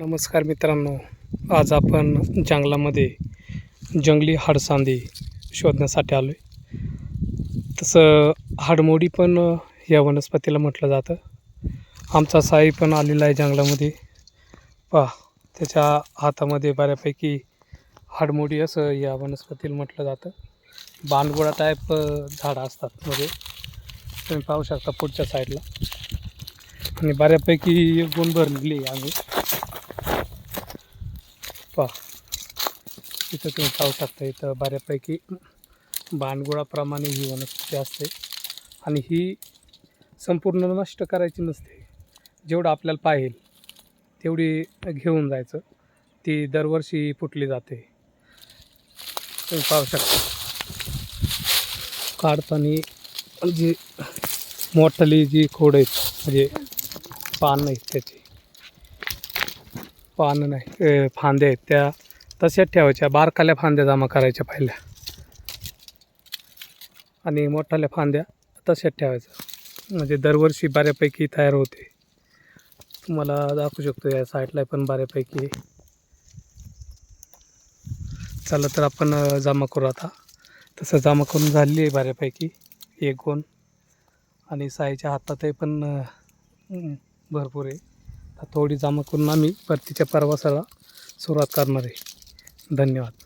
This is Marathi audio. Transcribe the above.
नमस्कार मित्रांनो आज आपण जंगलामध्ये जंगली हाडसांदे शोधण्यासाठी आलो आहे तसं हाडमोडी पण या वनस्पतीला म्हटलं जातं. आमचा साई पण आलेला आहे जंगलामध्ये. पहा त्याच्या हातामध्ये बऱ्यापैकी हाडमोडी असं या वनस्पतीला म्हटलं जातं. बांडगोळा टाईप झाडं असतात मध्ये. तुम्ही पाहू शकता पुढच्या साईडला आणि बऱ्यापैकी गुण भरलेली आम्ही. पहा. इथं तुम्ही पाहू शकता इथं बऱ्यापैकी बाणगुळाप्रमाणे ही वनस्पती असते. आणि ही संपूर्ण नष्ट करायची नसते. जेवढं आपल्याला पाहिजे तेवढी घेऊन जायचं. ती दरवर्षी फुटली जाते. तुम्ही पाहू शकता. काढताना जी मोठाली जी खोड आहेत म्हणजे पान आहेत त्याची. पानं नाही फांद्या आहेत त्या तशाच ठेवायच्या बारकाल्या फांद्या जमा करायच्या पहिल्या. आणि मोठाल्या फांद्या तशाच ठेवायच्या. म्हणजे दरवर्षी बऱ्यापैकी तयार होते. तुम्हाला दाखवू शकतो या साईडला पण बऱ्यापैकी. चला तर आपण जमा करू आता. तसं जमा करून झालेली आहे बऱ्यापैकी. एक गोण. आणि साईच्या हातातही पण भरपूर आहे. तर थोडी जमा करून आम्ही परतीच्या प्रवासाला सुरुवात करणार आहे. धन्यवाद.